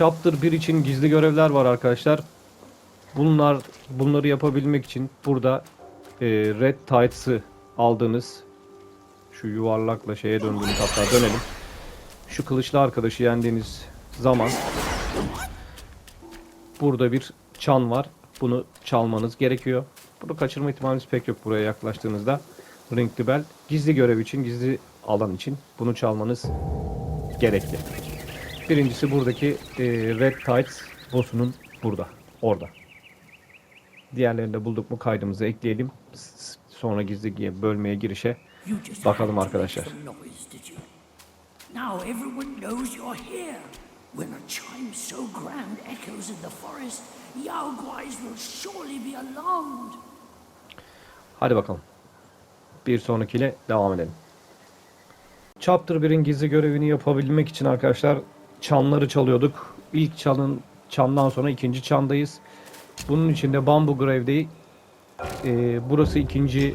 Chapter 1 için gizli görevler var arkadaşlar. Bunlar bunları yapabilmek için burada e, Red Tides'ı aldığınız şu yuvarlakla şeye döndüğünüz hatta dönelim. Şu kılıçlı arkadaşı yendiğiniz zaman burada bir çan var. Bunu çalmanız gerekiyor. Bunu kaçırma ihtimaliniz pek yok buraya yaklaştığınızda. Ring the Bell. Gizli görev için, gizli alan için bunu çalmanız gerekli. Birincisi buradaki e, Red Tides boss'unun burada. Orada. Diğerlerini de bulduk mu kaydımıza ekleyelim. Sonra gizli gi- bölmeye girişe Bakalım arkadaşlar. Now everyone knows you're here. When a chime so grand echoes in the forest, Yao Guais will surely be alarmed. Hadi bakalım. Bir sonrakiyle devam edelim. Chapter 1'in gizli görevini yapabilmek için arkadaşlar çanları çalıyorduk. İlk çanın çandan sonra ikinci çandayız. Bunun için de Bamboo Grave'deyi e, burası ikinci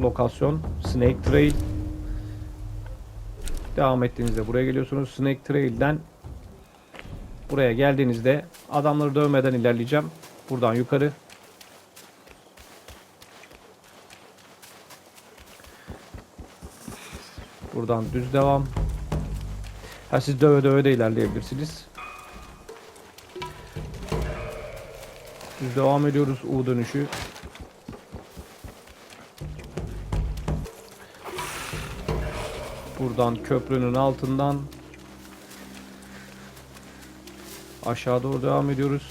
lokasyon. Snake Trail. Devam ettiğinizde buraya geliyorsunuz. Snake Trail'den buraya geldiğinizde adamları dövmeden ilerleyeceğim. Buradan yukarı Buradan düz devam. Ha siz döve döve de ilerleyebilirsiniz. Düz devam ediyoruz U dönüşü. Buradan köprünün altından aşağı doğru devam ediyoruz.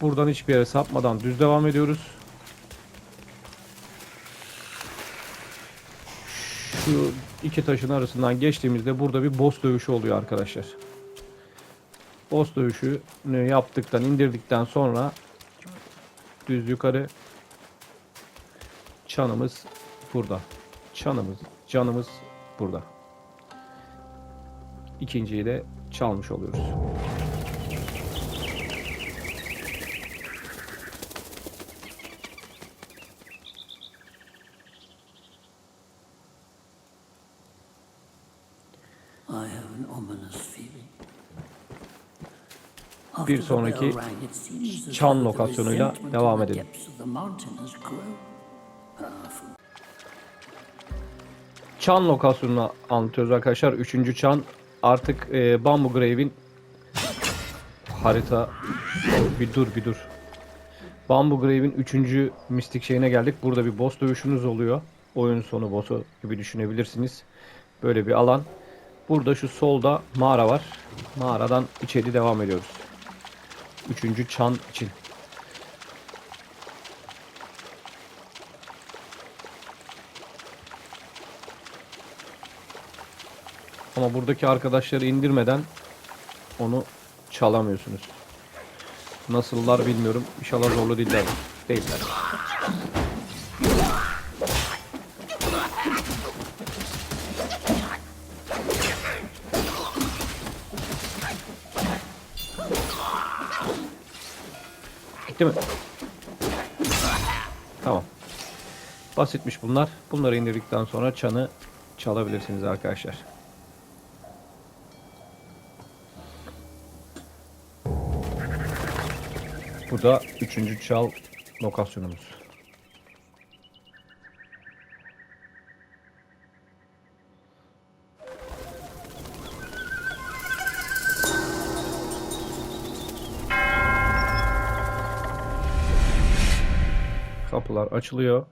Buradan hiçbir yere sapmadan düz devam ediyoruz. şu iki taşın arasından geçtiğimizde burada bir boss dövüşü oluyor arkadaşlar. Boss dövüşünü yaptıktan indirdikten sonra düz yukarı çanımız burada. Çanımız, canımız burada. İkinciyi de çalmış oluyoruz. I have an ominous feeling. Bir sonraki çan lokasyonuyla devam edelim. Powerful. Çan lokasyonunu anlatıyoruz arkadaşlar. Üçüncü çan artık e, Bamboo Grave'in harita bir dur bir dur. Bamboo Grave'in üçüncü mistik şeyine geldik. Burada bir boss dövüşünüz oluyor. Oyun sonu boss'u gibi düşünebilirsiniz. Böyle bir alan. Burada şu solda mağara var. Mağaradan içeri devam ediyoruz. Üçüncü çan için. Ama buradaki arkadaşları indirmeden onu çalamıyorsunuz. Nasıllar bilmiyorum. İnşallah zorlu değiller. Değiller. Gitti mi? Tamam. Basitmiş bunlar. Bunları indirdikten sonra çanı çalabilirsiniz arkadaşlar. Bu da üçüncü çal lokasyonumuz. Kapılar açılıyor.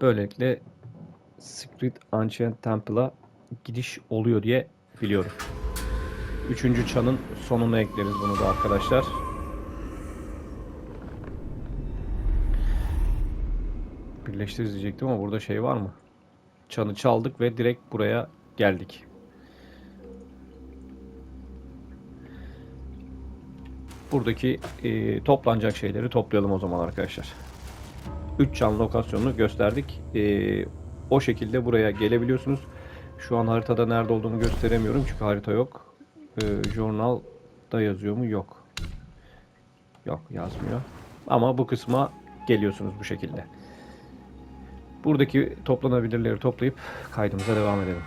Böylelikle Secret Ancient Temple'a gidiş oluyor diye biliyorum. Üçüncü çanın sonuna ekleriz bunu da arkadaşlar. Birleştiririz diyecektim ama burada şey var mı? Çanı çaldık ve direkt buraya geldik. Buradaki e, toplanacak şeyleri toplayalım o zaman arkadaşlar. 3 çan lokasyonunu gösterdik. E, o şekilde buraya gelebiliyorsunuz. Şu an haritada nerede olduğunu gösteremiyorum çünkü harita yok. Ee, journal da yazıyor mu? Yok. Yok yazmıyor. Ama bu kısma geliyorsunuz bu şekilde. Buradaki toplanabilirleri toplayıp kaydımıza devam edelim.